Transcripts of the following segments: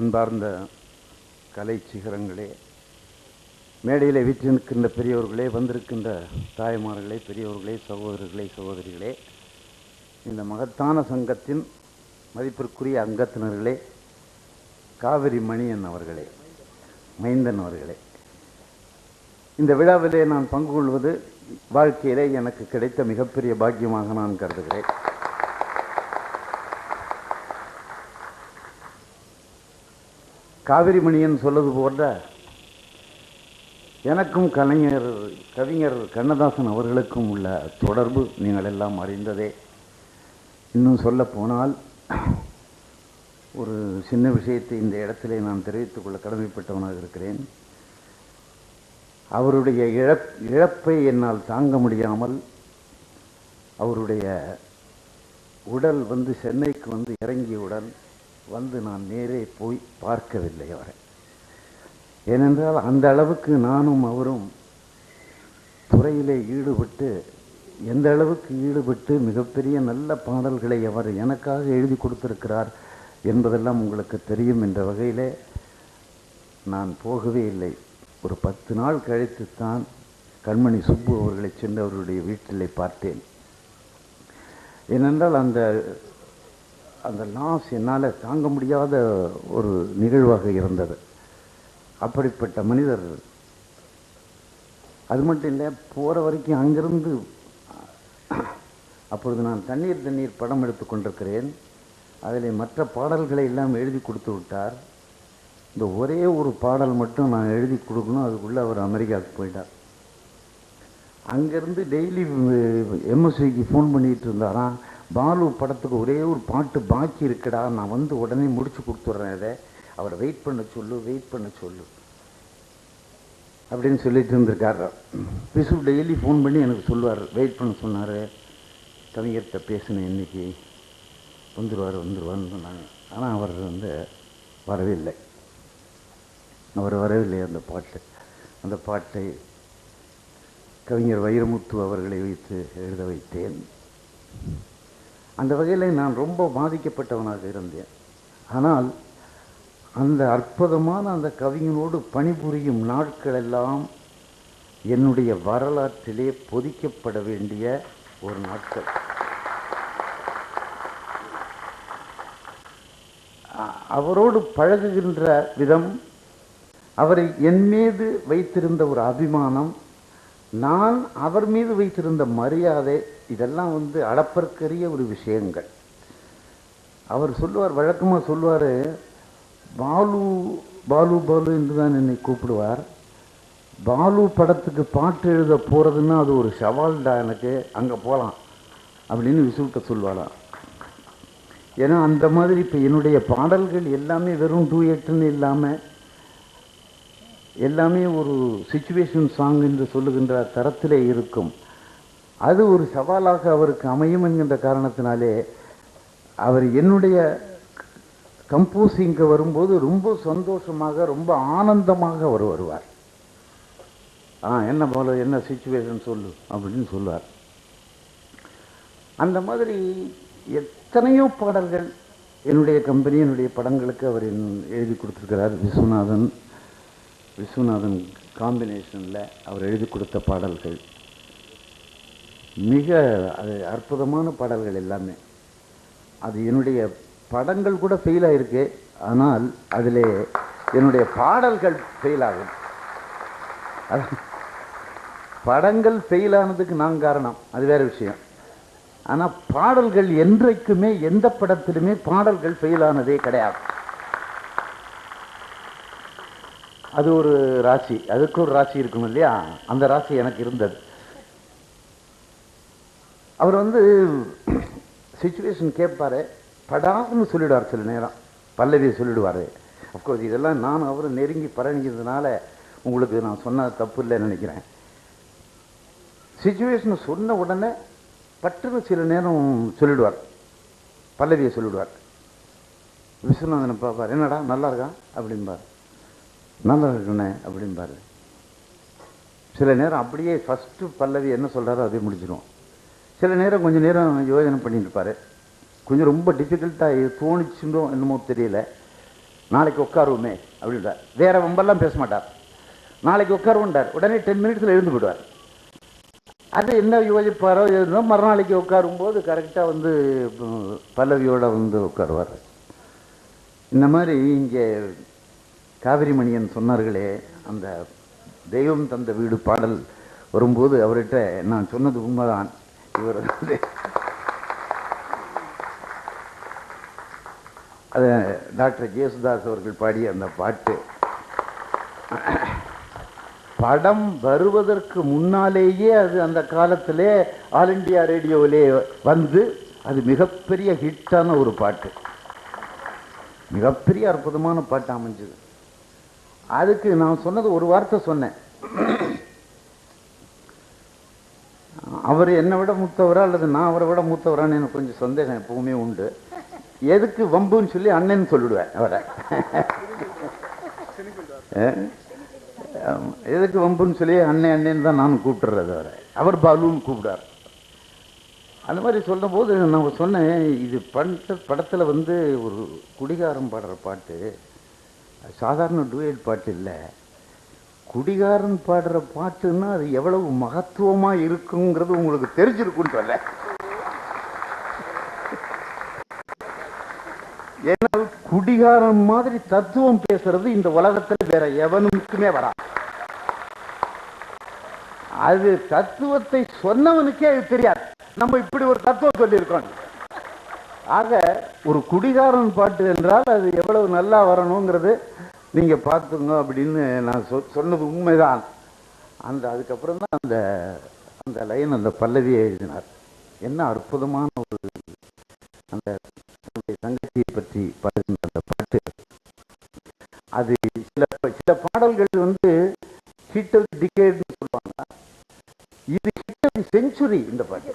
அன்பார்ந்த கலை சிகரங்களே மேடையில் வீற்றிருக்கின்ற பெரியவர்களே வந்திருக்கின்ற தாய்மார்களே பெரியவர்களே சகோதரர்களே சகோதரிகளே இந்த மகத்தான சங்கத்தின் மதிப்பிற்குரிய அங்கத்தினர்களே காவிரி மணியன் அவர்களே மைந்தன் அவர்களே. இந்த விழாவிலே நான் பங்கு கொள்வது வாழ்க்கையிலே எனக்கு கிடைத்த மிகப்பெரிய பாக்கியமாக நான் கருதுகிறேன். காவிரி மணியன் சொல்வது போன்ற எனக்கும் கலைஞர் கவிஞர் கண்ணதாசன் அவர்களுக்கும் உள்ள தொடர்பு நீங்கள் எல்லாம் அறிந்ததே. இன்னும் சொல்ல போனால் ஒரு சின்ன விஷயத்தை இந்த இடத்திலே நான் தெரிவித்துக் கொள்ள கடமைப்பட்டவனாக இருக்கிறேன். அவருடைய இழப் இழப்பை என்னால் தாங்க முடியாமல் அவருடைய உடல் வந்து சென்னைக்கு வந்து இறங்கியவுடன் வந்து நான் நேரே போய் பார்க்கவில்லை அவரை. ஏனென்றால் அந்த அளவுக்கு நானும் அவரும் துறையிலே ஈடுபட்டு எந்த அளவுக்கு ஈடுபட்டு மிகப்பெரிய நல்ல பாடல்களை அவர் எனக்காக எழுதி கொடுத்திருக்கிறார் என்பதெல்லாம் உங்களுக்கு தெரியும் என்ற வகையிலே நான் போகவே இல்லை. ஒரு பத்து நாள் கழித்து தான் கண்மணி சுப்பு அவர்களை சென்று அவருடைய வீட்டிலே பார்த்தேன். ஏனென்றால் அந்த அந்த லாஸ் என்னால் தாங்க முடியாத ஒரு நிகழ்வாக இருந்தது. அப்படிப்பட்ட மனிதர் அது மட்டும் இல்லை போகிற வரைக்கும் அங்கிருந்து அப்பொழுது நான் தண்ணீர் தண்ணீர் படம் எடுத்து கொண்டிருக்கிறேன். அதில் மற்ற பாடல்களை எல்லாம் எழுதி கொடுத்து விட்டார். இந்த ஒரே ஒரு பாடல் மட்டும் நான் எழுதி கொடுக்கணும் அதுக்குள்ளே அவர் அமெரிக்காவுக்கு போயிட்டார். அங்கேருந்து டெய்லி எம்எஸ்விக்கு ஃபோன் பண்ணிகிட்டு இருந்தாராம். பாலு படத்துக்கு ஒரே ஒரு பாட்டு பாக்கி இருக்குடா நான் வந்து உடனே முடிச்சு கொடுத்துட்றேன் இதை. அவரை வெயிட் பண்ண சொல்லு வெயிட் பண்ண சொல்லு. அப்படின்னு சொல்லிட்டு இருந்திருக்காரு. பிசு டெய்லி ஃபோன் பண்ணி எனக்கு சொல்லுவார். வெயிட் பண்ண சொன்னார். கவிஞர்கிட்ட பேசினேன் இன்னைக்கு. வந்துடுவார் வந்துடுவார்னு சொன்னாங்க. ஆனால் அவர் வந்து வரவே இல்லை. அவர் வரவில்லை அந்த பாட்டு. அந்த பாட்டை கவிஞர் வைரமுத்து அவர்களை வைத்து எழுத வைத்தேன். அந்த வகையில் நான் ரொம்ப பாதிக்கப்பட்டவனாக இருந்தேன். ஆனால் அந்த அற்புதமான அந்த கவிஞனோடு பணிபுரியும் நாட்கள் எல்லாம் என்னுடைய வரலாற்றிலே பொதிக்கப்பட வேண்டிய ஒரு நாட்கள். அவரோடு பழகுகின்ற விதம் அவரை என் மீது வைத்திருந்த ஒரு அபிமானம் நான் அவர் மீது வைத்திருந்த மரியாதை இதெல்லாம் வந்து அளப்பற்கரிய ஒரு விஷயங்கள். அவர் சொல்லுவார் வழக்கமாக சொல்லுவார் பாலு பாலு பாலு என்று தான் என்னை கூப்பிடுவார். பாலு படத்துக்கு பாட்டு எழுத போகிறதுன்னா அது ஒரு சவால்டா எனக்கு அங்கே போகலாம் அப்படின்னு விசுவிட்ட சொல்வாராம். ஏன்னா அந்த மாதிரி இப்போ என்னுடைய பாடல்கள் எல்லாமே வெறும் டூ எட்டுன்னு இல்லாமல் எல்லாமே ஒரு சுச்சுவேஷன் சாங் என்று சொல்லுகின்ற தரத்திலே இருக்கும். அது ஒரு சவாலாக அவருக்கு அமையும் என்கின்ற காரணத்தினாலே அவர் என்னுடைய கம்போசிங்க்கு வரும்போது ரொம்ப சந்தோஷமாக ரொம்ப ஆனந்தமாக அவர் வருவார். ஆ என்ன போல என்ன சுச்சுவேஷன் சொல்லு அப்படின்னு சொல்லுவார். அந்த மாதிரி எத்தனையோ பாடல்கள் என்னுடைய கம்பெனி என்னுடைய படங்களுக்கு அவர் என்- எழுதி கொடுத்துருக்கிறார். விஸ்வநாதன் விஸ்வநாதன் காம்பினேஷனில் அவர் எழுதி கொடுத்த பாடல்கள். மிக அது அற்புதமான பாடல்கள் எல்லாமே. அது என்னுடைய படங்கள் கூட ஃபெயில் ஆகிருக்கு ஆனால் அதில் என்னுடைய பாடல்கள் ஃபெயில் ஆகும். அது படங்கள் ஃபெயில் ஆனதுக்கு நான் காரணம். அது வேற விஷயம். ஆனால் பாடல்கள் என்றைக்குமே எந்த படத்திலுமே பாடல்கள் ஃபெயில் ஆனதே கிடையாது. அது ஒரு ராசி. அதுக்கு ஒரு ராசி இருக்கும் இல்லையா அந்த ராசி எனக்கு இருந்தது. அவர் வந்து சுச்சுவேஷன் கேட்பார். படார்னு சொல்லிடுவார் சில நேரம். பல்லவியை சொல்லிடுவார். அஃப்கோர்ஸ் இதெல்லாம் நான் அவரும் நெருங்கி பழகினதுனால உங்களுக்கு நான் சொன்ன தப்பு இல்லைன்னு நினைக்கிறேன். சுச்சுவேஷன் சொன்ன உடனே பட்டுன்னு சில நேரம் சொல்லிடுவார். பல்லவியை சொல்லிடுவார். விஸ்வநாதனை பார்ப்பார். என்னடா நல்லா இருக்கா? அப்படிம்பார். நல்லா இருக்குண்ணே அப்படின்பார் சில நேரம் அப்படியே ஃபஸ்ட்டு பல்லவி என்ன சொல்கிறாரோ அதே முடிச்சிடும் சில நேரம் கொஞ்சம் நேரம் யோஜனை பண்ணிட்டு இருப்பாரு. கொஞ்சம் ரொம்ப டிஃபிகல்ட்டாக தோணிச்சுன்றோ என்னமோ தெரியல. நாளைக்கு உட்காருவோமே அப்படின்றார். வேற வம்பெல்லாம் பேச மாட்டார். நாளைக்கு உட்காருவோண்டார் உடனே டென் மினிட்ஸில் எழுந்து விடுவார் அது என்ன யோசிப்பாரோ எதுனோ மறுநாளைக்கு உட்காரும்போது கரெக்டாக வந்து பல்லவியோடு பல்லவியோட வந்து உட்காருவார். இந்த மாதிரி இங்கே காவிரி மணியன் சொன்னார்களே அந்த தெய்வம் தந்த வீடு பாடல் வரும்போது அவர்கிட்ட நான் சொன்னது உண்மைதான். இவர் வந்து அது டாக்டர் ஜேசுதாஸ் அவர்கள் பாடிய அந்த பாட்டு. படம் வருவதற்கு முன்னாலேயே அது அந்த காலத்திலே ஆல் இண்டியா ரேடியோவிலே வந்து அது மிகப்பெரிய ஹிட்டான ஒரு பாட்டு. மிகப்பெரிய அற்புதமான பாட்டு அமைஞ்சது. அதுக்கு நான் சொன்னது ஒரு வார்த்தை சொன்னேன். அவர் என்னை விட மூத்தவரா அல்லது நான் அவரை விட மூத்தவரான்னு எனக்கு கொஞ்சம் சந்தேகம் எப்பவுமே உண்டு. எதுக்கு வம்புன்னு சொல்லி அண்ணன் சொல்லிடுவேன் அவரை. எதுக்கு வம்புன்னு சொல்லி அண்ணன் அண்ணன் தான் நான் கூப்பிட்டுறது அவரை. அவர் பாலுன்னு கூப்பிடார் அந்த மாதிரி சொல்லும்போது நான் சொன்னேன் இது பண்ட படத்தில் வந்து ஒரு குடிகாரம் பாடுற பாட்டு சாதாரண டூயட் பாட்டு இல்லை. குடிகாரன் பாடுற பாட்டுன்னா அது எவ்வளவு மகத்துவமாக இருக்குங்கிறது உங்களுக்கு தெரிஞ்சிருக்குன்னு சொல்ல ஏன்னா குடிகாரன் மாதிரி தத்துவம் பேசுறது இந்த உலகத்தில் வேற எவனுக்குமே வரா அது தத்துவத்தை சொன்னவனுக்கே அது தெரியாது. நம்ம இப்படி ஒரு தத்துவம் சொல்லியிருக்கோம். ஆக ஒரு குடிகாரன் பாட்டு என்றால் அது எவ்வளவு நல்லா வரணுங்கிறது நீங்க பார்த்துங்க அப்படின்னு நான் சொ சொன்னது உண்மைதான். அந்த அதுக்கப்புறம் தான் அந்த அந்த லைன் அந்த பல்லவியை எழுதினார். என்ன அற்புதமான ஒரு அந்த தன்னுடைய தங்கச்சியை பற்றி பாடுகின்ற அந்த பாட்டு. அது சில சில பாடல்கள் வந்து ஹிட் ஆஃப் டிகேட்னு சொல்லுவாங்க. இது ஹிட் ஆஃப் செஞ்சுரி இந்த பாட்டு.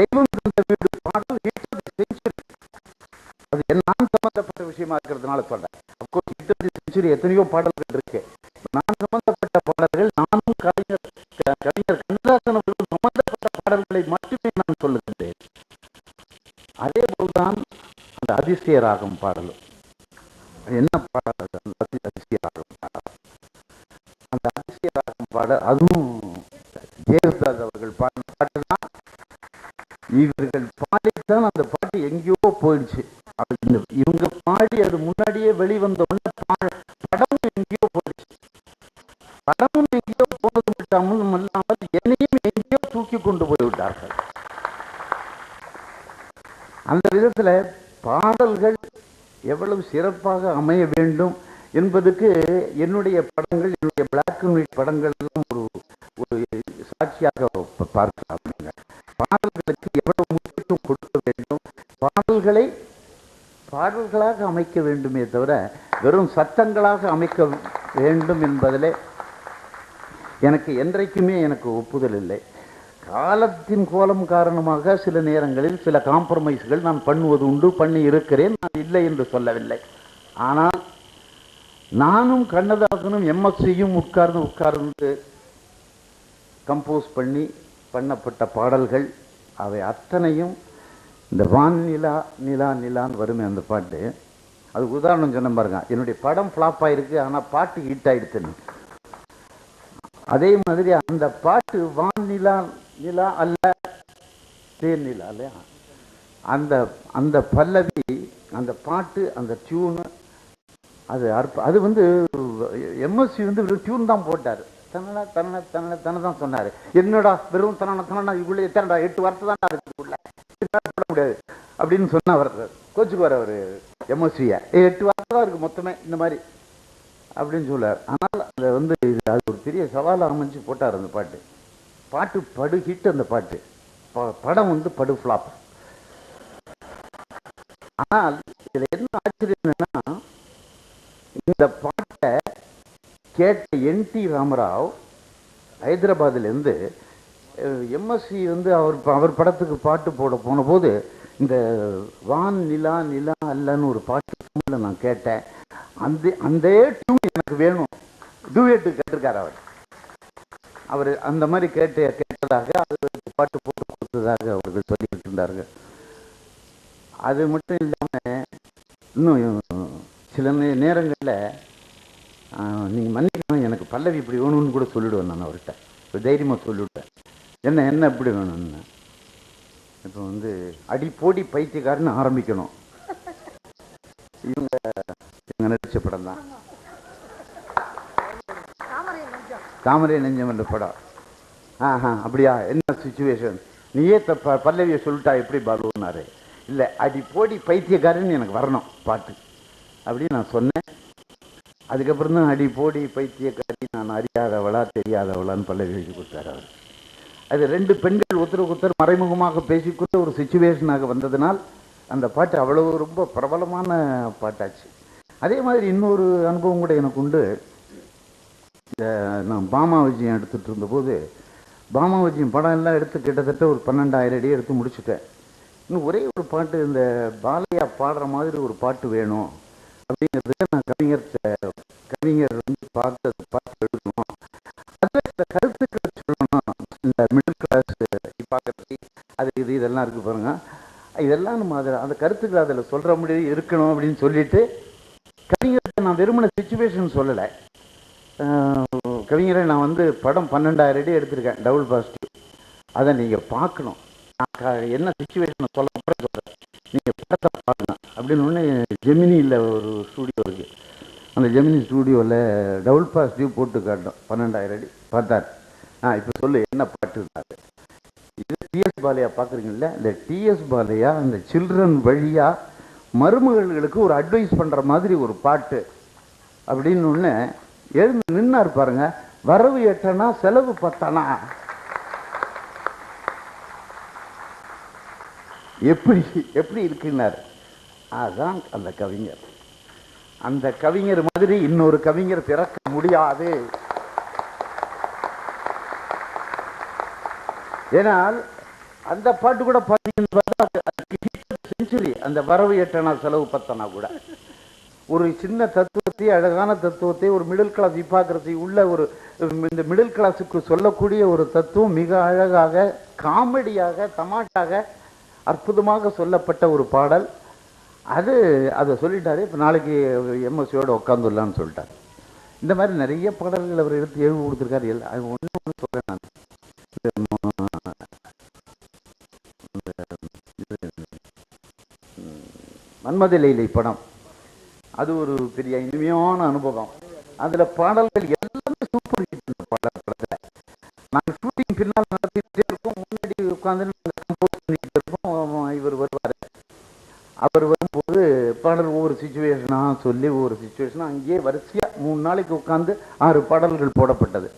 தெய்வம் இருந்த வீடு பாடல் ஹிட் ஆஃப் செஞ்சுரி. அது என்ன விஷயமா இருக்கிறதுனால சொல்றேன் அப்கோர்ஸ் ஹிட் செஞ்சுரி எத்தனையோ பாடல்கள் இருக்கு. நான் சம்பந்தப்பட்ட பாடல்கள் நானும் கலைஞர் கலைஞர் கவிஞர் கண்ணதாசன் அவர்கள் சம்பந்தப்பட்ட பாடல்களை மட்டுமே நான் சொல்லுகின்றேன். அதே போல்தான் அந்த அதிசய ராகம் பாடலும். என்ன பாடல்? அந்த அதிசய ராகம் பாடல். அந்த அதிசய ராகம் பாடல் அதுவும் ஜெயசுதாஸ் அவர்கள் பாடின பாட்டு தான். இவர்கள் பாடித்தான் அந்த பாட்டு எங்கேயோ போயிடுச்சு. இவங்க பாடி அது முன்னாடியே வெளிவந்த உடனே பா- படமும் எங்கேயோ போயிடுச்சு படமும் எங்கேயோ போனது மட்டும் அல்லாமல் என்னையும் எங்கேயோ தூக்கி கொண்டு போய் விட்டார்கள் அந்த விதத்துல பாடல்கள் எவ்வளவு சிறப்பாக அமைய வேண்டும் என்பதுக்கு என்னுடைய படங்கள் என்னுடைய பிளாக் அண்ட் ஒயிட் படங்கள் எல்லாம் ஒரு ஒரு சாட்சியாக பார்க்கலாம் பாடல்களுக்கு எவ்வளவு முக்கியத்துவம் கொடுக்க வேண்டும்? பாடல்களை பாடல்களாக அமைக்க வேண்டுமே தவிர வெறும் சத்தங்களாக அமைக்க வேண்டும் என்பதிலே எனக்கு என்றைக்குமே எனக்கு ஒப்புதல் இல்லை. காலத்தின் கோலம் காரணமாக சில நேரங்களில் சில காம்ப்ரமைஸ்கள் நான் பண்ணுவது உண்டு பண்ணி இருக்கிறேன் நான் இல்லை என்று சொல்லவில்லை. ஆனால் நானும் கண்ணதாசனும் எம்எஸ்சியும் உட்கார்ந்து உட்கார்ந்து கம்போஸ் பண்ணி பண்ணப்பட்ட பாடல்கள் அவை அத்தனையும் இந்த வான் நிலா நிலா நிலான்னு வருமே அந்த பாட்டு. அது உதாரணம் சொன்ன பாருங்க. என்னுடைய படம் ஃப்ளாப் ஆயிருக்கு ஆனால் பாட்டு ஹிட் ஆயிடுச்சுன்னு அதே மாதிரி அந்த பாட்டு வான் நிலா நிலா அல்ல தேன் நிலா இல்லையா? அந்த அந்த பல்லவி அந்த பாட்டு அந்த டியூனு அது அற்ப அது வந்து எம்எஸ்சி வந்து டியூன் தான் போட்டார். தன்னடா தன்ன தன்ன தன்னை தான் சொன்னார். என்னடா வெறும் தன தனடா இவ்வளோ எத்தனடா? எட்டு வார்த்தை தான் இருக்கு. போட முடியாது. அப்படின்னு கோச்சுக்கு கோச்சுக்குவார் அவர் எம்எஸ்வியை எட்டு வாரம் தான் இருக்கு மொத்தமே இந்த மாதிரி. அப்படின்னு சொல்லார் ஆனால் அதை வந்து இது அது ஒரு பெரிய சவாலாக அமைஞ்சு போட்டார் அந்த பாட்டு. பாட்டு படு ஹிட் அந்த பாட்டு. ப- படம் வந்து படு ஃப்ளாப் ஆனால் இதில் என்ன ஆச்சரியம் என்னன்னா இந்த பாட்டை கேட்ட என் டி ராமராவ் ஹைதராபாத்திலேருந்து எம்எஸ்சி வந்து அவர் அவர் படத்துக்கு பாட்டு போட போன போது இந்த வான் நிலா நிலா அல்லன்னு ஒரு பாட்டு நான் கேட்டேன். அந்த அந்த டியூன் எனக்கு வேணும். டூயட்டு கேட்டிருக்காரு அவர். அவர் அந்த மாதிரி கேட்ட கேட்டதாக அது பாட்டு போட்டு கொடுத்ததாக அவர்கள் சொல்லிக்கிட்டு இருந்தார்கள் அது மட்டும் இல்லாமல் இன்னும் சில நேரங்களில் நீங்கள் மன்னிக்கணும் எனக்கு பல்லவி இப்படி வேணும்னு கூட சொல்லிடுவேன் நான் அவர்கிட்ட. ஒரு தைரியமாக சொல்லிவிட்டேன் என்ன என்ன இப்படி வேணும்னு? இப்போ வந்து அடி போடி பைத்தியக்காரன்னு ஆரம்பிக்கணும். இவங்க இவங்க நடிச்ச படம் தான். தாமரை நெஞ்சம் என்ற படம். ஆஹா அப்படியா? என்ன சுச்சுவேஷன் நீயே தப்ப பல்லவியை சொல்லிட்டா எப்படி பாலுன்னாரு இல்லை அடி போடி பைத்தியக்காரன்னு எனக்கு வரணும் பாட்டு. அப்படின்னு நான் சொன்னேன். அதுக்கப்புறம் தான் அடி போடி பைத்தியக்காரி நான் அறியாதவளா தெரியாதவளான்னு பல்லவி எழுதி கொடுத்தாரு அவர். அது ரெண்டு பெண்கள் ஒருத்தருக்கு ஒருத்தர் மறைமுகமாக பேசிக்கொண்ட ஒரு சுச்சுவேஷனாக வந்ததுனால் அந்த பாட்டு அவ்வளவு ரொம்ப பிரபலமான பாட்டாச்சு. அதே மாதிரி இன்னொரு அனுபவம் கூட எனக்கு உண்டு. இந்த நான் பாமா விஜயம் எடுத்துகிட்டு இருந்தபோது பாமா விஜயம் படம் எல்லாம் எடுத்து கிட்டத்தட்ட ஒரு பன்னெண்டாயிரம் அடி எடுத்து முடிச்சுட்டேன். இன்னும் ஒரே ஒரு பாட்டு இந்த பாலையா பாடுற மாதிரி ஒரு பாட்டு வேணும் அப்படிங்கிறதுக்கு நான் கவிஞர்கிட்ட கவிஞர் வந்து பார்த்து பாட்டு எழுதணும். அதில் இந்த கருத்துக்கள் இந்த மிடில் கிளாஸ் பார்க்கறது அது இது இதெல்லாம் இருக்கு பாருங்க. இதெல்லாம் நம்ம அதில் அந்த கருத்துக்களை அதில் சொல்கிற முடியும் இருக்கணும் அப்படின்னு சொல்லிட்டு கவிஞர்கிட்ட நான் வெறுமன சுச்சுவேஷன் சொல்லலை. கவிஞரை நான் வந்து படம் பன்னெண்டாயிரம் அடி எடுத்திருக்கேன் டபுள் பாசிட்டிவ் அதை நீங்கள் பார்க்கணும். நான் என்ன சுச்சுவேஷனை சொல்ல அப்புறம் சொல்கிறேன் நீங்கள் படத்தை பாருங்க. அப்படின்னு ஒன்று ஜெமினியில் ஒரு ஸ்டூடியோ இருக்குது அந்த ஜெமினி ஸ்டூடியோவில் டபுள் பாசிட்டிவ் போட்டு காட்டும் பன்னெண்டாயிரம் அடி. பார்த்தாரு. ஆ இப்போ சொல்லு என்ன பாட்டுனாரு இது? டிஎஸ் பாலையா பாக்குறீங்கல்ல? இந்த டிஎஸ் பாலையா அந்த சில்ட்ரன் வழியாக மருமகள்களுக்கு ஒரு அட்வைஸ் பண்ணுற மாதிரி ஒரு பாட்டு அப்படின்னு ஒன்று எழுந்து நின்னார் பாருங்க. வரவு எட்டனா செலவு பத்தனா? எப்படி எப்படி இருக்குன்னார்? அதான் அந்த கவிஞர். அந்த கவிஞர் மாதிரி இன்னொரு கவிஞர் பிறக்க முடியாது. ஏனால் அந்த பாட்டு கூட பார்த்தீங்கன்னு செஞ்சுரி அந்த வரவு எட்டனா செலவு பத்தனா கூட. ஒரு சின்ன தத்துவத்தை அழகான தத்துவத்தை ஒரு மிடில் கிளாஸ் இப்பாக்கிறதை உள்ள ஒரு இந்த மிடில் கிளாஸுக்கு சொல்லக்கூடிய ஒரு தத்துவம் மிக அழகாக காமெடியாக தமாட்டாக அற்புதமாக சொல்லப்பட்ட ஒரு பாடல். அது அதை சொல்லிட்டாரு. இப்போ நாளைக்கு எம்எஸ்சியோட உட்காந்துடலான்னு சொல்லிட்டார். இந்த மாதிரி நிறைய பாடல்கள் அவர் எடுத்து எழுதி கொடுத்துருக்காரு. எல்லாம் ஒன்று ஒன்று சொல்கிறேன் நான். மன்மத லீலை படம். அது ஒரு பெரிய இனிமையான அனுபவம். அதுல பாடல்கள் எல்லாமே சூப்பர் ஹிட் இந்த பாடல் படத்தில். நாங்கள் ஷூட்டிங் பின்னால் நடத்திட்டே இருக்கோம். முன்னாடி உட்காந்து நாங்கள் கம்போஸ் இருப்போம் இவர் வருவார். அவர் வரும்போது பாடல் ஒவ்வொரு சுச்சுவேஷனாக சொல்லி ஒவ்வொரு சுச்சுவேஷனாக அங்கேயே வரிசையாக மூணு நாளைக்கு உட்காந்து ஆறு பாடல்கள் போடப்பட்டது.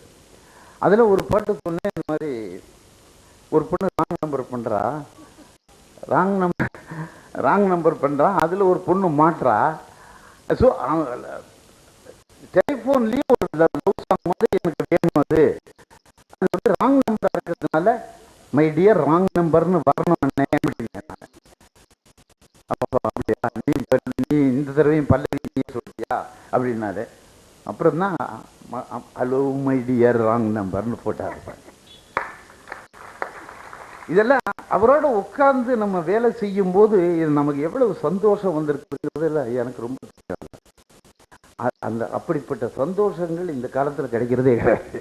அதில் ஒரு பாட்டு சொன்னேன் இந்த மாதிரி ஒரு பொண்ணு ராங் நம்பர் பண்ணுறா ராங் நம்பர் ராங் நம்பர் பண்ணுறா அதில் ஒரு பொண்ணு மாட்டுறா ஸோ டெலிஃபோன்லேயும் ஒரு லவ் சாங் மாதிரி எனக்கு வேணும் அது. அது வந்து ராங் நம்பராக இருக்கிறதுனால மை டியர் ராங் நம்பர்னு வரணும் அண்ணே அப்படின்னு நான். அப்போ அப்படியா? நீ நீ இந்த தடவையும் பல்லவி நீ சொல்லியா அப்படின்னாரு. அப்புறம் தான் ஹலோ மை டியர் ராங் நம்பர்னு போட்டார். இதெல்லாம் அவரோட உட்கார்ந்து நம்ம வேலை செய்யும் போது இது நமக்கு எவ்வளவு சந்தோஷம் வந்திருக்குங்கிறதுல எனக்கு ரொம்ப அந்த அப்படிப்பட்ட சந்தோஷங்கள் இந்த காலத்தில் கிடைக்கிறதே கிடையாது.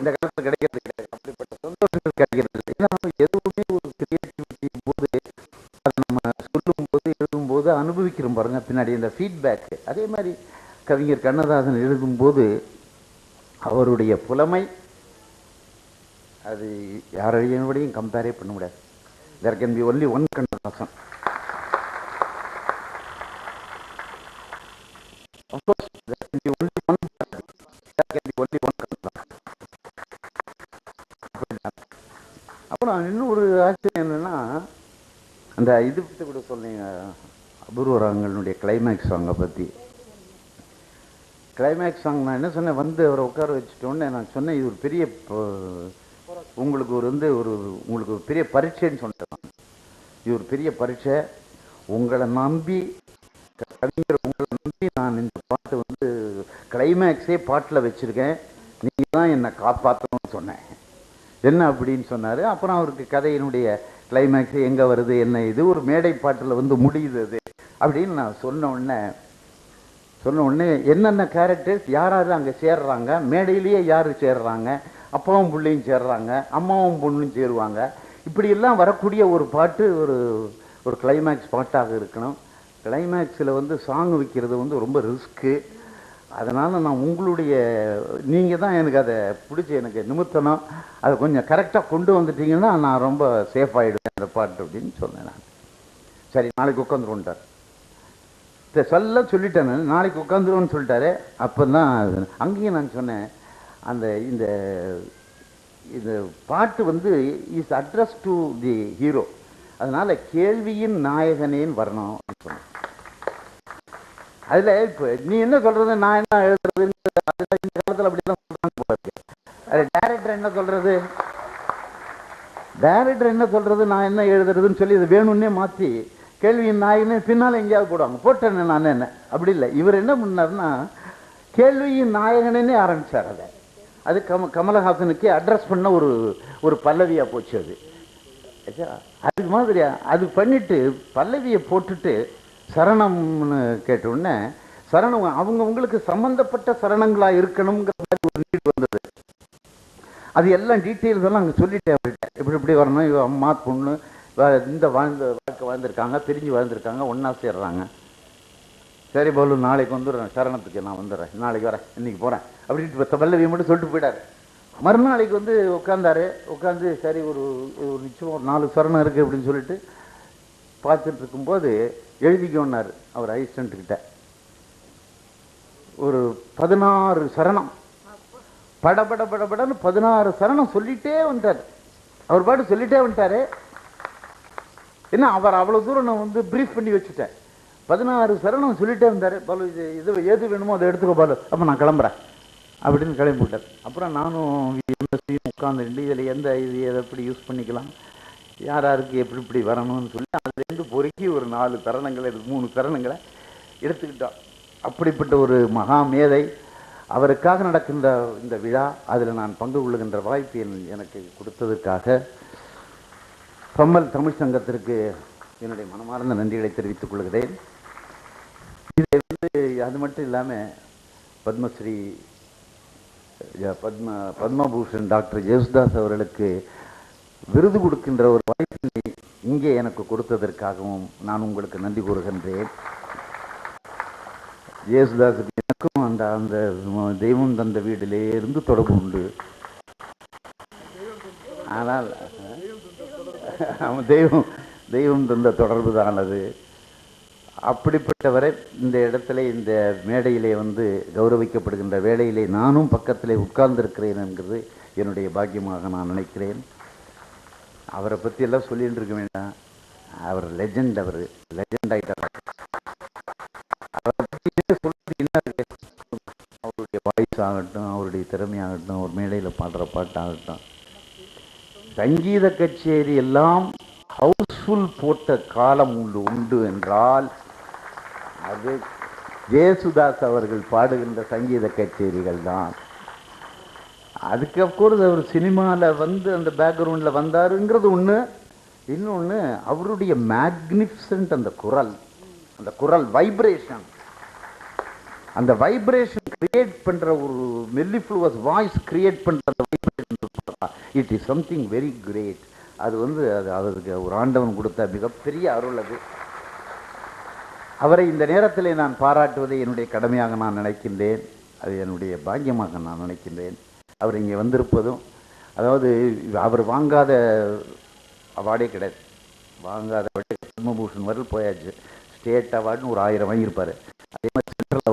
இந்த காலத்தில் கிடைக்கிறது கிடையாது. அப்படிப்பட்ட சந்தோஷங்கள் கிடைக்கிறது ஏன்னா எதுவுமே ஒரு கிரியேட்டிவிட்டி போது அதை நம்ம சொல்லும்போது எழுதும்போது அனுபவிக்கிறோம் பாருங்க பின்னாடி இந்த ஃபீட்பேக் அதே மாதிரி கவிஞர் கண்ணதாசன் எழுதும்போது அவருடைய புலமை அது யாரையும் கம்பேரே பண்ண முடியாது. There can be only one Kannadasan Of course, there அப்புறம் இன்னொரு ஆச்சரியம் என்னன்னா அந்த இது பற்றி கூட சொன்னீங்க அபூர்வராங்களுடைய கிளைமேக்ஸ் சாங்கை பற்றி கிளைமேக்ஸ் சாங் நான் என்ன சொன்னேன்? வந்து அவரை உட்கார வச்சுட்டோன்னே நான் சொன்னேன். இது ஒரு பெரிய உங்களுக்கு ஒரு வந்து ஒரு உங்களுக்கு ஒரு பெரிய பரீட்சைன்னு சொன்னேன் நான். இது ஒரு பெரிய பரீட்சை. உங்களை நம்பி கவிஞர் உங்களை நம்பி நான் இந்த பாட்டு வந்து கிளைமேக்ஸே பாட்டில் வச்சுருக்கேன். நீங்கள் தான் என்னை காப்பாற்றணும்னு சொன்னேன். என்ன அப்படின்னு சொன்னார். அப்புறம் அவருக்கு கதையினுடைய கிளைமேக்ஸ் எங்கே வருது என்ன இது ஒரு மேடை பாட்டில் வந்து முடியுது அது அப்படின்னு நான் சொன்ன உடனே சொன்ன உடனே என்னென்ன கேரக்டர்ஸ் யார் யார் அங்கே சேர்றாங்க? மேடையிலேயே யார் சேர்றாங்க? அப்பாவும் பிள்ளையும் சேர்றாங்க அம்மாவும் பொண்ணும் சேருவாங்க. இப்படியெல்லாம் வரக்கூடிய ஒரு பாட்டு ஒரு ஒரு கிளைமேக்ஸ் பாட்டாக இருக்கணும். கிளைமேக்ஸில் வந்து சாங் வைக்கிறது வந்து ரொம்ப ரிஸ்க்கு அதனால் நான் உங்களுடைய நீங்கள் தான் எனக்கு அதை பிடிச்சி எனக்கு நிமித்தணும். அதை கொஞ்சம் கரெக்டாக கொண்டு வந்துட்டீங்கன்னா நான் ரொம்ப சேஃப் ஆகிடுவேன் அந்த பாட்டு அப்படின்னு சொன்னேன் நான். சரி நாளைக்கு உட்காந்துருவோன்ட்டார் சொல்ல சொல்லிட்டேன் நாளைக்கு உட்காந்துருவோன்னு சொல்லிட்டாரு. அப்போ தான் அங்கேயும் நான் சொன்னேன் அந்த இந்த இந்த பாட்டு வந்து is address to the hero அதனால கேள்வியின் நாயகனேன்னு வரணும் அப்படின்னு சொன்னேன். அதில் இப்போ நீ என்ன சொல்றது நான் என்ன எழுதுறதுன்னு இந்த காலத்தில் அப்படிலாம் சொல்கிறாங்க போல அது டேரக்டர் என்ன சொல்றது? டேரக்டர் என்ன சொல்றது நான் என்ன எழுதுறதுன்னு சொல்லி இது வேணும்னே மாற்றி கேள்வியின் நாயகனே பின்னால் எங்கேயாவது போடுவாங்க. போட்டேன் நான் என்ன? அப்படி இல்லை. இவர் என்ன பண்ணார்னா கேள்வியின் நாயகனே ஆரம்பிச்சார் அதை. அது கம கமலஹாசனுக்கு அட்ரஸ் பண்ண ஒரு ஒரு பல்லவியா போச்சு அது. அது மாதிரியா? அது பண்ணிட்டு பல்லவியை போட்டுட்டு சரணம்னு கேட்ட உடனே சரணம் அவங்கவங்களுக்கு சம்பந்தப்பட்ட சரணங்களா இருக்கணுங்கிற மாதிரி ஒரு நீட் வந்தது. அது எல்லாம் டீட்டெயில்ஸ் எல்லாம் அங்கே சொல்லிட்டேன் அவர்கிட்ட. இப்படி இப்படி வரணும் இவன் அம்மா பொண்ணு இந்த வாழ்ந்த வாழ்க்கை வாழ்ந்துருக்காங்க பிரிஞ்சு வாழ்ந்திருக்காங்க ஒன்றா சேர்றாங்க. சரி போலு நாளைக்கு வந்துடுறேன் சரணத்துக்கு நான் வந்துடுறேன். நாளைக்கு வரேன் இன்னைக்கு போகிறேன் அப்படின்ட்டு இப்ப பல்லவியை மட்டும் சொல்லிட்டு போயிட்டாரு. மறுநாளைக்கு வந்து உட்காந்தாரு உட்காந்து சரி ஒரு ஒரு நிச்சயம் ஒரு நாலு சரணம் இருக்குது அப்படின்னு சொல்லிட்டு பார்த்துட்டு இருக்கும்போது எழுதிக்கோன்னாரு அவர் அசிஸ்டண்ட்டுக்கிட்ட கிட்ட. ஒரு பதினாறு சரணம். படபட படபடன்னு பதினாறு சரணம் சொல்லிட்டே வந்துட்டார். அவர் பாட்டு சொல்லிட்டே வந்துட்டாரு. என்ன அவர் அவ்வளோ தூரம் நான் வந்து ப்ரீஃப் பண்ணி வச்சுட்டேன். பதினாறு சரணம் சொல்லிட்டே இருந்தார். பாலு இது இது எது வேணுமோ அதை எடுத்துக்கோ பாலு. அப்போ நான் கிளம்புறேன். அப்படின்னு கிளம்பி விட்டார். அப்புறம் நானும் எம்எஸ்சியும் உட்காந்துட்டு இதில் எந்த இது எதை எப்படி யூஸ் பண்ணிக்கலாம்? யார் யாருக்கு எப்படி இப்படி வரணும்னு சொல்லி அதுலேருந்து பொறுக்கி ஒரு நாலு தருணங்களை எடுத்து- மூணு தருணங்களை எடுத்துக்கிட்டோம். அப்படிப்பட்ட ஒரு மகா மேதை. அவருக்காக நடக்கின்ற இந்த விழா அதில் நான் பங்கு கொள்ளுகின்ற வாய்ப்பு என்- எனக்கு கொடுத்ததற்காக பம்மல் தமிழ் சங்கத்திற்கு என்னுடைய மனமார்ந்த நன்றிகளை தெரிவித்துக் கொள்கிறேன். இதை வந்து அது மட்டும் இல்லாமல் பத்மஸ்ரீ பத்ம பத்மபூஷன் டாக்டர் ஜேசுதாஸ் அவர்களுக்கு விருது கொடுக்கின்ற ஒரு வாய்ப்பினை இங்கே எனக்கு கொடுத்ததற்காகவும் நான் உங்களுக்கு நன்றி கூறுகின்றேன். ஜேசுதாஸுக்கு எனக்கும் அந்த அந்த தெய்வம் தந்த வீட்டிலே இருந்து தொடர்பு உண்டு. ஆனால் அவன் தெய்வம் தெய்வம் தந்த தொடர்பு தான் அப்படிப்பட்டவரை இந்த இடத்துல இந்த மேடையிலே வந்து கௌரவிக்கப்படுகின்ற வேளையிலே நானும் பக்கத்திலே உட்கார்ந்திருக்கிறேன் என்கிறது என்னுடைய பாக்கியமாக நான் நினைக்கிறேன். அவரை பற்றி எல்லாம் சொல்லிட்டு இருக்க வேண்டாம். அவர் லெஜெண்ட் அவர் லெஜெண்ட் ஆகிட்டார் அவரை பற்றி சொல்றது என்ன அவருடைய வாய்ஸ் ஆகட்டும் அவருடைய திறமையாகட்டும் அவர் மேடையில் பாடுற பாட்டாகட்டும். சங்கீத கச்சேரி எல்லாம் ஹவுஸ்ஃபுல் போட்ட காலம் உண்டு உண்டு என்றால் அது ஜெயசுதாஸ் அவர்கள் பாடுகின்ற சங்கீத கச்சேரிகள் தான். அதுக்கு அப்கோர்ஸ் அவர் சினிமாவில் வந்து அந்த பேக்ரவுண்டில் வந்தாருங்கிறது ஒன்று இன்னொன்று அவருடைய மேக்னிஃபிசன்ட் அந்த குரல் அந்த குரல் வைப்ரேஷன் அந்த வைப்ரேஷன் கிரியேட் பண்ற ஒரு மெல்லிஃப்ளூவஸ் வாய்ஸ் கிரியேட் பண்ணுற அந்த vibration it is something very great அது வந்து அது அவருக்கு ஒரு ஆண்டவன் கொடுத்த மிகப்பெரிய அருள் அது. அவரை இந்த நேரத்தில் நான் பாராட்டுவதை என்னுடைய கடமையாக நான் நினைக்கின்றேன். அது என்னுடைய பாக்கியமாக நான் நினைக்கின்றேன். அவர் இங்கே வந்திருப்பதும் அதாவது அவர் வாங்காத அவார்டே கிடையாது. வாங்காத பத்மபூஷன் வரல் போயாச்சு. ஸ்டேட் அவார்டுன்னு ஒரு ஆயிரம் வாங்கியிருப்பாரு. அதே மாதிரி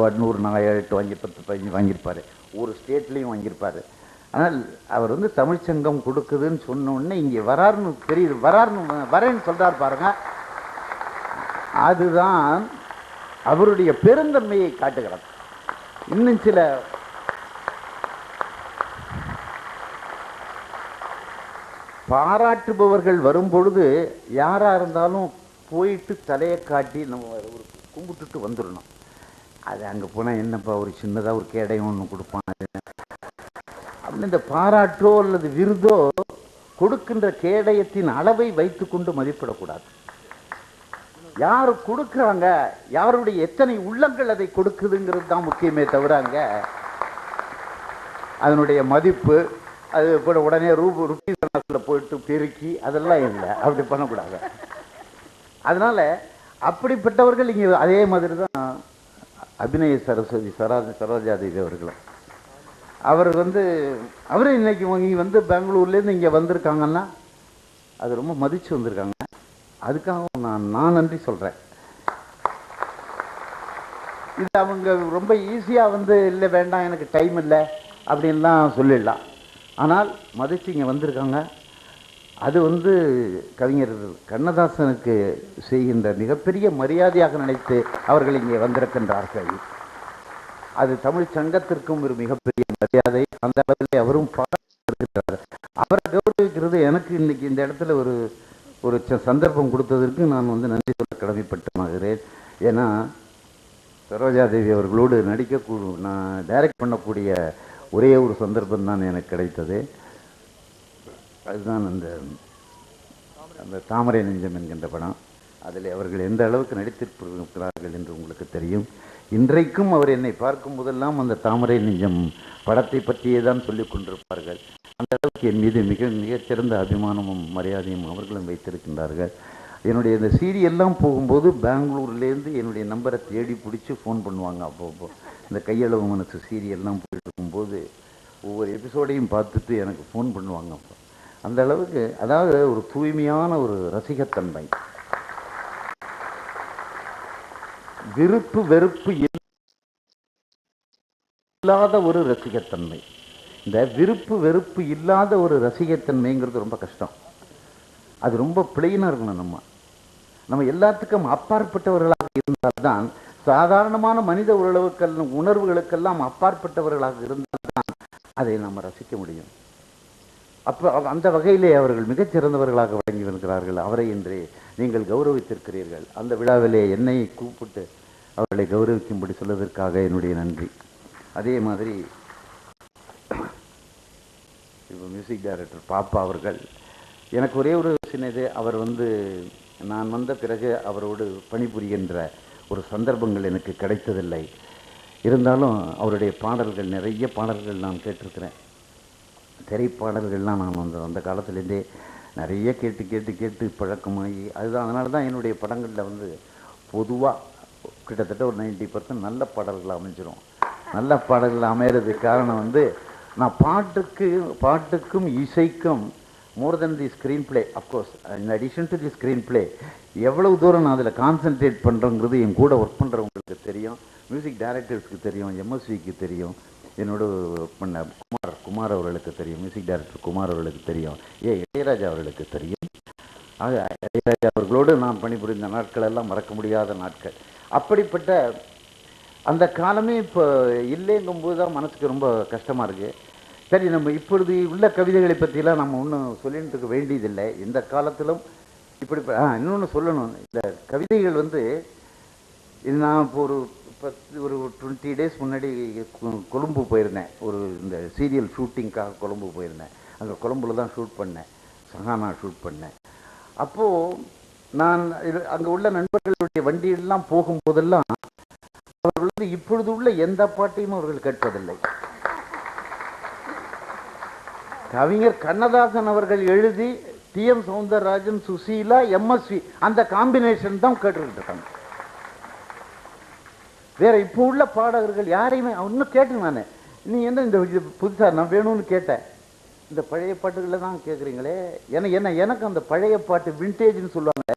அவார்டுன்னு ஒரு நாலாயிரம் எட்டு வாங்கி பத்து பதினஞ்சு வாங்கியிருப்பார். ஒரு ஸ்டேட்லேயும் வாங்கியிருப்பார். ஆனால் அவர் வந்து தமிழ்ச்சங்கம் கொடுக்குதுன்னு சொன்னோடனே இங்கே வராருன்னு தெரியுது. வராருன்னு வரேன்னு சொல்கிறார் பாருங்க. அதுதான் அவருடைய பெருந்தன்மையை காட்டுகிறது. இன்னும் சில பாராட்டுபவர்கள் வரும்பொழுது யாராக இருந்தாலும் போயிட்டு தலையை காட்டி நம்ம ஒரு கும்பிட்டுட்டு வந்துடணும். அது அங்கே போனால் என்னப்பா ஒரு சின்னதாக ஒரு கேடயம் ஒன்று கொடுப்பான் அப்படின்னு இந்த பாராட்டோ அல்லது விருதோ கொடுக்கின்ற கேடயத்தின் அளவை வைத்துக்கொண்டு மதிப்பிடக்கூடாது. யார் கொடுக்குறாங்க யாருடைய எத்தனை உள்ளங்கள் அதை கொடுக்குதுங்கிறது தான் முக்கியமே தவிர அங்க அதனுடைய மதிப்பு அது கூட உடனே ரூபு ருப்பீஸ் கணக்கில் போயிட்டு பெருக்கி அதெல்லாம் இல்லை. அப்படி பண்ணக்கூடாது. அதனால அப்படிப்பட்டவர்கள் இங்கே அதே மாதிரி தான் அபிநய சரஸ்வதி சரோஜ சரோஜாதேவி அவர்களும் அவர் வந்து அவர் இன்னைக்கு இங்கே வந்து பெங்களூர்லேருந்து இங்கே வந்திருக்காங்கன்னா அது ரொம்ப மதித்து வந்திருக்காங்க. அதுக்காக நான் நான் நன்றி சொல்கிறேன் இது அவங்க ரொம்ப ஈஸியாக வந்து இல்லை வேண்டாம் எனக்கு டைம் இல்லை அப்படின்லாம் சொல்லிடலாம். ஆனால் மதித்து இங்கே வந்திருக்காங்க. அது வந்து கவிஞர் கண்ணதாசனுக்கு செய்கின்ற மிகப்பெரிய மரியாதையாக நினைத்து அவர்கள் இங்கே வந்திருக்கின்றார்கள். அது தமிழ் சங்கத்திற்கும் ஒரு மிகப்பெரிய மரியாதை. அந்த அளவில் அவரும் பாடுகிறார் அவரை கௌரவிக்கிறது எனக்கு இன்னைக்கு இந்த இடத்துல ஒரு ஒரு ச- சந்தர்ப்பம் கொடுத்ததற்கு நான் வந்து நன்றி சொல்ல கடமைப்பட்டமாகிறேன் ஏன்னா சரோஜாதேவி அவர்களோடு நடிக்க நான் டைரக்ட் பண்ணக்கூடிய ஒரே ஒரு சந்தர்ப்பம் தான் எனக்கு கிடைத்தது. அதுதான் அந்த அந்த தாமரை நெஞ்சம் என்கின்ற படம். அதில் அவர்கள் எந்த அளவுக்கு நடித்திருக்கிறார்கள் என்று உங்களுக்கு தெரியும். இன்றைக்கும் அவர் என்னை பார்க்கும் போதெல்லாம் அந்த தாமரை நெஞ்சம் படத்தை பற்றியே தான் சொல்லிக் கொண்டிருப்பார்கள். அந்த அளவுக்கு என் மீது மிக மிகச்சிறந்த அபிமானமும் மரியாதையும் அவர்களும் வைத்திருக்கின்றார்கள். என்னுடைய இந்த சீரியல்லாம் போகும்போது பெங்களூர்லேருந்து என்னுடைய நம்பரை தேடி பிடிச்சி ஃபோன் பண்ணுவாங்க. அப்பப்போ இந்த கையளவு மனசு சீரியல்லாம் போயிட்டு இருக்கும்போது ஒவ்வொரு எபிசோடையும் பார்த்துட்டு எனக்கு ஃபோன் பண்ணுவாங்க அப்போ. அந்த அளவுக்கு அதாவது ஒரு தூய்மையான ஒரு ரசிகத்தன்மை. விருப்பு வெறுப்பு இல்லாத ஒரு ரசிகத்தன்மை. இந்த விருப்பு வெறுப்பு இல்லாத ஒரு ரசிகத்தன்மைங்கிறது ரொம்ப கஷ்டம். அது ரொம்ப பிளெயினாக இருக்கணும் நம்ம. நம்ம எல்லாத்துக்கும் அப்பாற்பட்டவர்களாக இருந்தால்தான் சாதாரணமான மனித உறவுகள் உணர்வுகளுக்கெல்லாம் அப்பாற்பட்டவர்களாக இருந்தால்தான் அதை நம்ம ரசிக்க முடியும். அப்போ அந்த வகையிலே அவர்கள் மிகச்சிறந்தவர்களாக விளங்கி வருகிறார்கள். அவரை இன்று நீங்கள் கௌரவித்திருக்கிறீர்கள். அந்த விழாவிலே என்னை கூப்பிட்டு அவர்களை கௌரவிக்கும்படி சொல்வதற்காக என்னுடைய நன்றி. அதே மாதிரி இப்போ மியூசிக் டைரக்டர் பாப்பா அவர்கள் எனக்கு ஒரே ஒரு சின்னது அவர் வந்து நான் வந்த பிறகு அவரோடு பணிபுரிகின்ற ஒரு சந்தர்ப்பங்கள் எனக்கு கிடைத்ததில்லை. இருந்தாலும் அவருடைய பாடல்கள் நிறைய பாடல்கள் நான் கேட்டிருக்கிறேன். திரைப்பாடல்கள்லாம் நான் வந்து அந்த காலத்துலேருந்தே நிறைய கேட்டு கேட்டு கேட்டு பழக்கமாகி அதுதான் அதனால தான் என்னுடைய படங்களில் வந்து பொதுவாக கிட்டத்தட்ட ஒரு 90% நல்ல பாடல்கள் அமைஞ்சிரும். நல்ல பாடல்கள் அமையிறதுக்கு காரணம் வந்து நான் பாட்டுக்கு பாட்டுக்கும் இசைக்கும் more than the screen play of course in addition to the screen play எவ்வளவு தூரம் நான் அதில் கான்சென்ட்ரேட் பண்ணுறேங்கிறது என் கூட ஒர்க் பண்ணுறவங்களுக்கு தெரியும் மியூசிக் டைரக்டர்ஸ்க்கு தெரியும் எம்எஸ்விக்கு தெரியும் என்னோட பண்ண குமார் குமார் அவர்களுக்கு தெரியும் மியூசிக் டைரக்டர் குமார் அவர்களுக்கு தெரியும் ஏ இளையராஜா அவர்களுக்கு தெரியும். ஆக இளையராஜா அவர்களோடு நான் பணிபுரிந்த நாட்கள் எல்லாம் மறக்க முடியாத நாட்கள். அப்படிப்பட்ட அந்த காலமே இப்போ இல்லைங்கும்போது தான் மனசுக்கு ரொம்ப கஷ்டமாக இருக்குது சரி நம்ம இப்பொழுது உள்ள கவிதைகளை பற்றிலாம் நம்ம ஒன்றும் சொல்லிட்டு இருக்க வேண்டியதில்லை. இந்த காலத்திலும் இப்படி ஆ இன்னொன்று சொல்லணும். இந்த கவிதைகள் வந்து இது நான் இப்போ ஒரு பத்து ஒரு டுவெண்ட்டி டேஸ் முன்னாடி கொழும்பு போயிருந்தேன். ஒரு இந்த சீரியல் ஷூட்டிங்க்காக கொழும்பு போயிருந்தேன். அங்கே கொழும்புல தான் ஷூட் பண்ணேன். சஹானா ஷூட் பண்ணேன். அப்போது நான் அங்கே உள்ள நண்பர்களுடைய வண்டியெல்லாம் போகும்போதெல்லாம் அவர்கள் வந்து இப்பொழுது உள்ள எந்த பாட்டையும் அவர்கள் கேட்பதில்லை. கவிஞர் கண்ணதாசன் அவர்கள் எழுதி T M Soundararajan Susheela MSV அந்த காம்பினேஷன் தான் கேட்டுக்கிட்டு இருக்காங்க. வேற இப்போ உள்ள பாடகர்கள் யாரையுமே இன்னும் கேட்டேன் நான். நீ என்ன இந்த இது நான் வேணும்னு கேட்டேன் இந்த பழைய பாட்டுகளில் தான் கேட்குறீங்களே ஏன்னா என்ன எனக்கு அந்த பழைய பாட்டு விண்டேஜ்னு சொல்லுவாங்க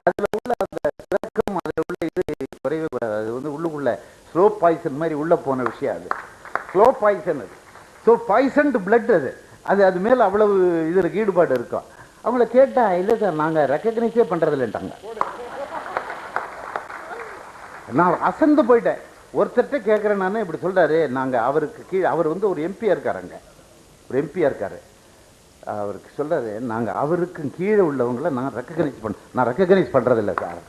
அதில் உள்ள அந்த விளக்கம் அதில் உள்ள இது குறைவே கூடாது. அது வந்து உள்ளுக்குள்ள ஸ்லோ பாய்சன் மாதிரி உள்ளே போன விஷயம் அது. ஸ்லோ பாய்சன் அது. ஸோ பாய்சன்டு பிளட் அது. அது அது மேலே அவ்வளவு இதில் ஈடுபாடு இருக்கும். அவங்கள கேட்டால் இல்லை சார் நாங்கள் ரெக்கக்னைஸே இல்லைன்ட்டாங்க நான் அசந்து போயிட்டேன். ஒருத்தர்கிட்ட கேட்குறேன் நான் இப்படி சொல்கிறாரு நாங்கள் அவருக்கு கீழே அவர் வந்து ஒரு எம்பியாக இருக்காருங்க ஒரு எம்பியாக இருக்கார். அவருக்கு சொல்கிறாரு நாங்கள் அவருக்கும் கீழே உள்ளவங்கள நான் ரெக்கக்னைஸ் பண்ண நான் ரெக்கக்னைஸ் பண்ணுறதில்ல சார்.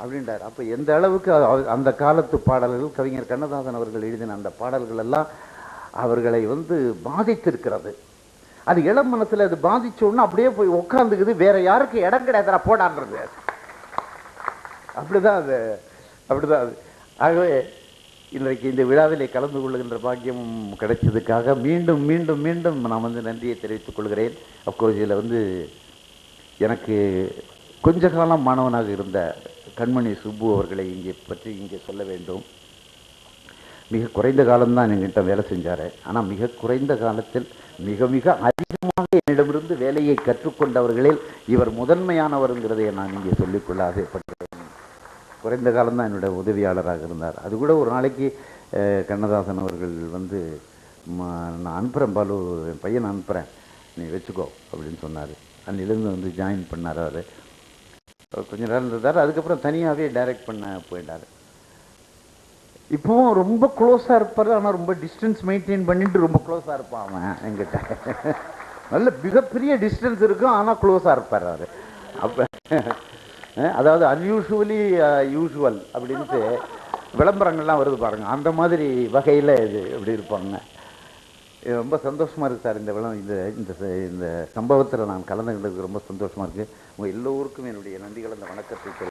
அப்படின்றார். அப்போ எந்த அளவுக்கு அந்த காலத்து பாடல்கள் கவிஞர் கண்ணதாசன் அவர்கள் எழுதின அந்த பாடல்கள் எல்லாம் அவர்களை வந்து பாதித்திருக்கிறது. அது இளம் மனசில் அது பாதிச்சோன்னு அப்படியே போய் உட்காந்துக்குது வேற யாருக்கு இடம் கிடையாதுடா போடான்றது. அப்படிதான் அது அப்படிதான் அது. ஆகவே இன்றைக்கு இந்த விழாவிலே கலந்து கொள்ளுகின்ற பாக்கியம் கிடைச்சதுக்காக மீண்டும் மீண்டும் மீண்டும் நான் வந்து நன்றியை தெரிவித்துக் கொள்கிறேன். அப்கோர்ஸ் இதில் வந்து எனக்கு கொஞ்ச காலம் மாணவனாக இருந்த கண்மணி சுப்பு அவர்களை இங்கே பற்றி இங்கே சொல்ல வேண்டும். மிக குறைந்த காலம்தான் என்கிட்ட வேலை செஞ்சார். ஆனால் மிக குறைந்த காலத்தில் மிக மிக அதிகமாக என்னிடமிருந்து வேலையை கற்றுக்கொண்டவர்களில் இவர் முதன்மையானவருங்கிறதை நான் இங்கே சொல்லிக்கொள்ள ஆசைப்படுகிறேன் குறைந்த காலம்தான் என்னோட உதவியாளராக இருந்தார். அது கூட ஒரு நாளைக்கு கண்ணதாசன் அவர்கள் வந்து நான் அனுப்புகிறேன் பாலு என் பையனை அனுப்புகிறேன் நீ வச்சுக்கோ அப்படின்னு சொன்னார். அன்னிலேருந்து வந்து ஜாயின் பண்ணார் அவர். கொஞ்ச நேரம் இருந்தார். அதுக்கப்புறம் தனியாகவே டைரக்ட் பண்ண போயிட்டார். இப்போவும் ரொம்ப க்ளோஸாக இருப்பார். ஆனால் ரொம்ப டிஸ்டன்ஸ் மெயின்டைன் பண்ணிட்டு ரொம்ப க்ளோஸாக இருப்பான் அவன் எங்கிட்ட நல்ல மிகப்பெரிய டிஸ்டன்ஸ் இருக்கும். ஆனால் க்ளோஸாக இருப்பார் அவர். அப்போ அதாவது அன்யூஷுவலி யூஷுவல் அப்படின்ட்டு விளம்பரங்கள்லாம் வருது பாருங்கள் அந்த மாதிரி வகையில் இது இப்படி இருப்பாங்க. ரொம்ப சந்தோஷமாக இருக்குது சார் இந்த விளம் இந்த இந்த இந்த சம்பவத்தில் நான் கலந்துக்கிட்டதுக்கு ரொம்ப சந்தோஷமாக இருக்குது உங்கள் எல்லோருக்கும் என்னுடைய நன்றிகள் அந்த வணக்கத்தை